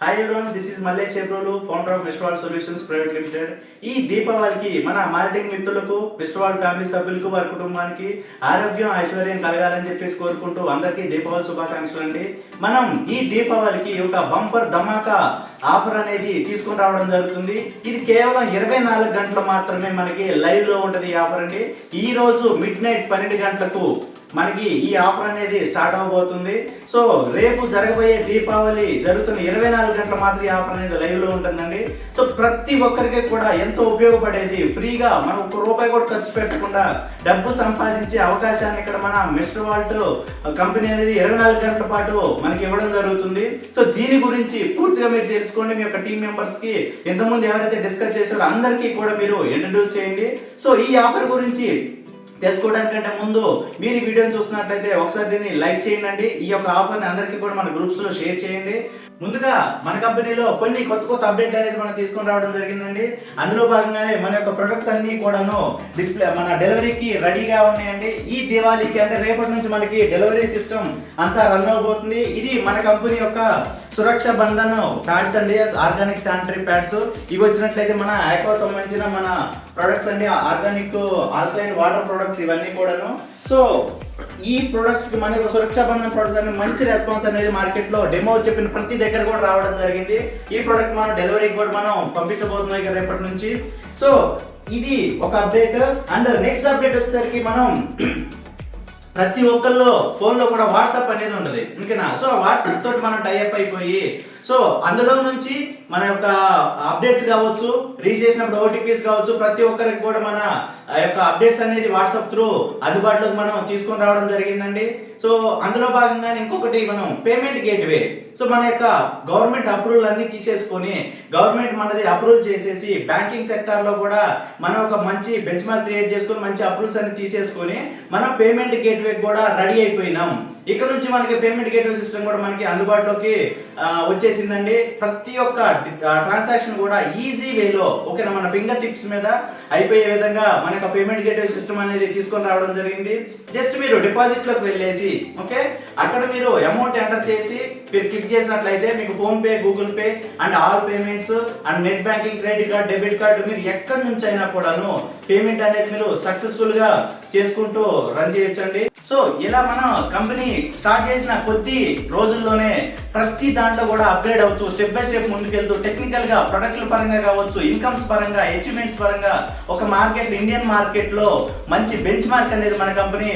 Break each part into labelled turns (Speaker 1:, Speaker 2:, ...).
Speaker 1: Hi everyone this is Mallesh Chebrolu founder of Vishwal solutions private limited ఈ దీపావళికి మన marketing మిత్రులకు Vishwal family సభ్యులకు వారి కుటుంబానికి ఆరోగ్యం ఐశ్వర్యం కలగాలని చెప్పేసి కోరుకుంటూ అందరికీ దీపావళి శుభాకాంక్షలు అండి. మనం ఈ దీపావళికి ఒక బంపర్ ధమాకా ఆఫర్ అనేది తీసుకుని రావడం జరుగుతుంది. ఇది కేవలం ఇరవై నాలుగు గంటలు మాత్రమే మనకి లైవ్లో ఈ ఆఫర్ అండి. ఈ రోజు మిడ్ నైట్ పన్నెండు గంటలకు మనకి ఈ ఆఫర్ అనేది స్టార్ట్ అవబోతుంది. సో రేపు జరగబోయే దీపావళి జరుగుతున్న ఇరవై నాలుగు గంటల మాత్రం ఈ ఆఫర్ అనేది లైవ్లో ఉంటుందండి. సో ప్రతి ఒక్కరికి కూడా ఎంతో ఉపయోగపడేది. ఫ్రీగా మనం ఒక్క రూపాయి కూడా ఖర్చు పెట్టకుండా డబ్బు సంపాదించే అవకాశాన్ని ఇక్కడ మన మిస్టర్ వాల్ట్ కంపెనీ అనేది ఇరవై నాలుగు గంటల పాటు మనకి ఇవ్వడం జరుగుతుంది. సో దీని గురించి పూర్తిగా మీరు తెలుసుకోండి. మీ యొక్క టీం మెంబర్స్కి ఇంతకుముందు ఎవరైతే డిస్కస్ చేశారో అందరికీ కూడా మీరు ఇంట్రడ్యూస్ చేయండి. సో ఈ ఆఫర్ గురించి తెలుసుకోవడానికంటే ముందు మీరు ఈ వీడియోని చూస్తున్నట్లయితే ఒకసారి దీన్ని లైక్ చేయండి. ఈ యొక్క ఆఫర్ని అందరికీ కూడా మన గ్రూప్స్లో షేర్ చేయండి. ముందుగా మన కంపెనీలో కొన్ని కొత్త కొత్త అప్డేట్ అనేది మనం తీసుకొని రావడం జరిగిందండి. అందులో భాగంగానే మన యొక్క ప్రొడక్ట్స్ అన్ని కూడాను డిస్ప్లే మన డెలివరీకి రెడీగా ఉన్నాయండి. ఈ దివాళీకి అంటే రేపటి నుంచి మనకి డెలివరీ సిస్టమ్ అంతా రన్ అవబోతుంది. ఇది మన కంపెనీ యొక్క సురక్ష బంధన్ ప్యాడ్స్ అండి ఆర్గానిక్ శానిటరీ ప్యాడ్స్. ఇవి వచ్చినట్లయితే మన ఆక్వా సంబంధించిన మన ప్రొడక్ట్స్ అండి ఆర్గానిక్ ఆల్కలైన్ వాటర్ ప్రొడక్ట్స్ ఇవన్నీ కూడాను. సో ఈ ప్రొడక్ట్స్కి మన యొక్క సురక్ష బంధన్ ప్రొడక్ట్స్ అనేది మంచి రెస్పాన్స్ అనేది మార్కెట్లో డెమో చెప్పిన ప్రతి దగ్గర కూడా రావడం జరిగింది. ఈ ప్రొడక్ట్ మనం డెలివరీ కూడా మనం పంపించబోతున్నాం ఇక రేపటి నుంచి. సో ఇది ఒక అప్డేట్. అండ్ నెక్స్ట్ అప్డేట్ వచ్చేసరికి మనం ప్రతి ఒక్కళ్ళు ఫోన్లో కూడా వాట్సాప్ అనేది ఉండదు. ఇంకేనా సో వాట్సాప్ తోటి మనం టైప్ అయిపోయి సో అందులో నుంచి మన యొక్క అప్డేట్స్ కావచ్చు రీచ్ చేసినప్పుడు ఓటీపీస్ కావచ్చు ప్రతి ఒక్కరికి కూడా మన ఆ యొక్క అప్డేట్స్ అనేది వాట్సాప్ త్రూ అందుబాటులోకి మనం తీసుకొని రావడం జరిగిందండి. సో అందులో భాగంగానే ఇంకొకటి మనం పేమెంట్ గేట్వే సో మన యొక్క గవర్నమెంట్ అప్రూవల్ అన్ని తీసేసుకొని గవర్నమెంట్ మనది అప్రూవల్ చేసేసి బ్యాంకింగ్ సెక్టార్లో కూడా మనం ఒక మంచి బెంచ్ మార్క్ క్రియేట్ చేసుకొని మంచి అప్రూవల్స్ అన్ని తీసేసుకొని మనం పేమెంట్ గేట్వే కూడా రెడీ అయిపోయినాం. ఇక్కడ నుంచి మనకి పేమెంట్ గేట్వే సిస్టమ్ కూడా మనకి అందుబాటులోకి వచ్చేసిందండి. ప్రతి ఒక్క ట్రాన్సాక్షన్ కూడా ఈజీ వేలో ఓకేనా మన ఫింగర్ టిప్స్ మీద అయిపోయే విధంగా మన యొక్క పేమెంట్ గేట్వే సిస్టమ్ అనేది తీసుకొని రావడం జరిగింది. జస్ట్ మీరు డిపాజిట్లోకి వెళ్ళేసి ఓకే అక్కడ మీరు అమౌంట్ ఎంటర్ చేసి మీరు క్లిక్ చేసినట్లయితే మీకు PhonePe Google pay and all payments and net banking credit card debit card మీరు ఎక్కడి నుంచి అయినా కూడాను పేమెంట్ అనేది మీరు సక్సెస్ఫుల్గా చేసుకుంటూ రన్ చేయొచ్చండి. సో ఇలా మన కంపెనీ స్టార్ట్ చేసిన కొద్ది రోజుల్లోనే ప్రతి దాంట్లో కూడా అప్గ్రేడ్ అవుతూ స్టెప్ బై స్టెప్ ముందుకెళ్తూ టెక్నికల్గా ప్రొడక్ట్ల పరంగా కావచ్చు ఇన్కమ్స్ పరంగా అచీవ్మెంట్స్ పరంగా ఒక మార్కెట్ ఇండియన్ మార్కెట్లో మంచి బెంచ్ మార్క్ అనేది మన కంపెనీ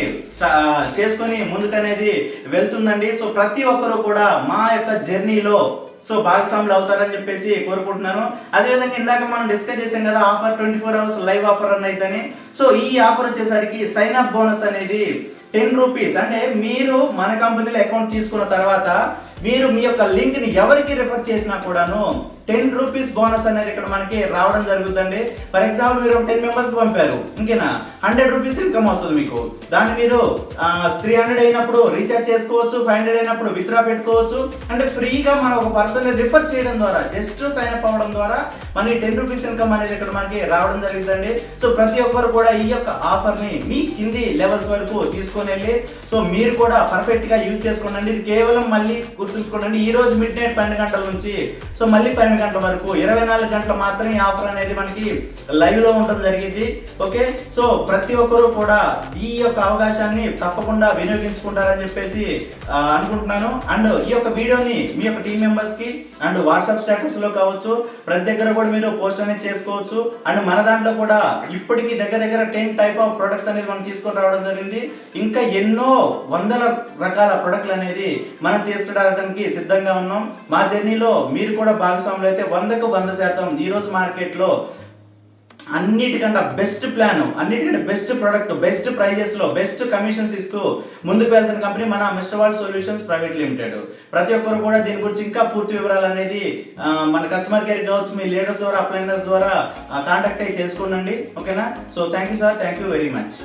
Speaker 1: చేసుకొని ముందుకనేది వెళ్తుందండి. సో ప్రతి ఒక్కరు కూడా మా యొక్క జర్నీలో సో భాగస్వాములు అవుతారని చెప్పేసి కోరుకుంటున్నాను. అదేవిధంగా ఇందాక మనం డిస్కస్ చేసాం కదా offer twenty four hours live offer అని అయితేనే. సో ఈ ఆఫర్ వచ్చేసరికి సైన్ అప్ బోనస్ అనేది టెన్ రూపీస్ అంటే మీరు మన కంపెనీలో అకౌంట్ తీసుకున్న తర్వాత మీరు మీ యొక్క లింక్ని ఎవరికి రిఫర్ చేసినా కూడాను టెన్ రూపీస్ బోనస్ అనేది ఇక్కడ మనకి రావడం జరుగుతుంది. ఫర్ ఎగ్జాంపుల్ మీరు టెన్ మెంబర్స్ పంపారు. ఇంకేనా? హండ్రెడ్ రూపీస్ ఇన్కమ్ వస్తుంది మీకు. దాన్ని మీరు త్రీ హండ్రెడ్ అయినప్పుడు రీఛార్జ్ చేసుకోవచ్చు ఫైవ్ హండ్రెడ్ అయినప్పుడు విత్డ్రా పెట్టుకోవచ్చు. అంటే ఫ్రీగా మనం ఒక పర్సన్ రిఫర్ చేయడం ద్వారా జస్ట్ సైన్ అప్ అవ్వడం ద్వారా మనకి టెన్ రూపీస్ ఇన్కమ్ అనేది ఇక్కడ మనకి రావడం జరుగుతుంది. సో ప్రతి ఒక్కరు కూడా ఈ యొక్క ఆఫర్ని మీ కింది లెవెల్స్ వరకు తీసుకొని వెళ్ళి సో మీరు కూడా పర్ఫెక్ట్గా యూజ్ చేసుకోండి ఇది కేవలం మళ్ళీ గుర్తుంచుకోండి ఈ రోజు మిడ్ నైట్ పన్నెండు గంటల నుంచి సో మళ్ళీ పన్నెండు గంటల వరకు ఇరవై నాలుగు గంటలు మాత్రమే ఈ ఆఫర్ అనేది మనకి లైవ్లో ఉండడం జరిగింది ఓకే? సో ప్రతి ఒక్కరూ కూడా ఈ యొక్క అవకాశాన్ని తప్పకుండా వినియోగించుకుంటారని చెప్పేసి అనుకుంటున్నాను. అండ్ ఈ యొక్క వీడియోని మీ యొక్క టీం మెంబర్స్కి అండ్ వాట్సాప్ స్టేటస్లో కావచ్చు ప్రతి దగ్గర కూడా మీరు పోస్ట్ అనేది చేసుకోవచ్చు. అండ్ మన దాంట్లో కూడా ఇప్పటికి దగ్గర దగ్గర టెన్ టైప్ ఆఫ్ ప్రొడక్ట్స్ అనేది మనం తీసుకొని రావడం జరిగింది. ఇంకా ఎన్నో వందల రకాల ప్రొడక్ట్లు అనేది మనం తీసుకురావడానికి సిద్ధంగా ఉన్నాం. మా జర్నీలో మీరు కూడా భాగస్వాములు అయితే వందకు వంద శాతం ఈరోజు మార్కెట్లో మార్కెట్ అన్నిటికంటే బెస్ట్ ప్లాన్ అన్నిటికంటే బెస్ట్ ప్రొడక్ట్ బెస్ట్ ప్రైజెస్లో బెస్ట్ కమిషన్స్ ఇస్తూ ముందుకు వెళ్తున్న కంపెనీ మన మిస్టర్ వాల్ సొల్యూషన్స్ ప్రైవేట్ లిమిటెడ్. ప్రతి ఒక్కరు కూడా దీని గురించి ఇంకా పూర్తి వివరాలు అనేది మన కస్టమర్ కేర్ కావచ్చు మీ లీడర్స్ ద్వారా అప్లైనర్స్ ద్వారా కాంటాక్ట్ అయ్యి చేసుకోండి ఓకేనా? So thank you sir thank you very much